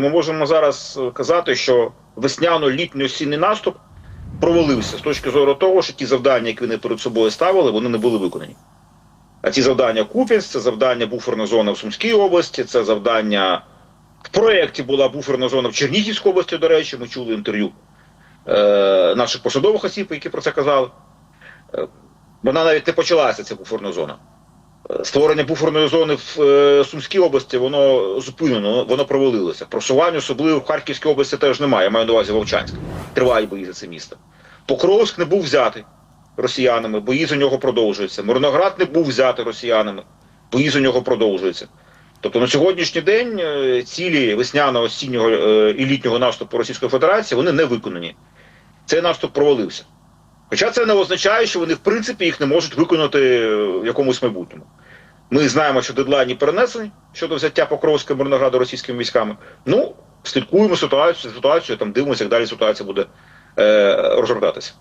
Ми можемо зараз е, казати, що весняно-літньо-осінній наступ провалився з точки зору того, що ті завдання, які вони перед собою ставили, вони не були виконані. А ці завдання Куп'янськ, це завдання буферна зона в Сумській області, це завдання в проєкті була буферна зона в Чернігівській області, до речі, ми чули інтерв'ю е, наших посадових осіб, які про це казали. Е, вона навіть не почалася, ця буферна зона. Створення буферної зони в е, Сумській області воно зупинено, воно провалилося. Просувань особливо в Харківській області теж немає. Я маю на увазі Вовчанськ. Тривають бої за це місто. Покровськ не був взятий росіянами, бої за нього продовжуються. Мирноград не був взятий росіянами, бої за нього продовжуються. Тобто на сьогоднішній день е, цілі весняного, осіннього е, і літнього наступу Російської Федерації вони не виконані. Цей наступ провалився. Хоча це не означає, що вони в принципі їх не можуть виконати е, в якомусь майбутньому. Ми знаємо, що дедлайні перенесені щодо взяття Покровська Мирнограду російськими військами. Ну, слідкуємо ситуацію, ситуацію там дивимося, як далі ситуація буде е, розгортатися.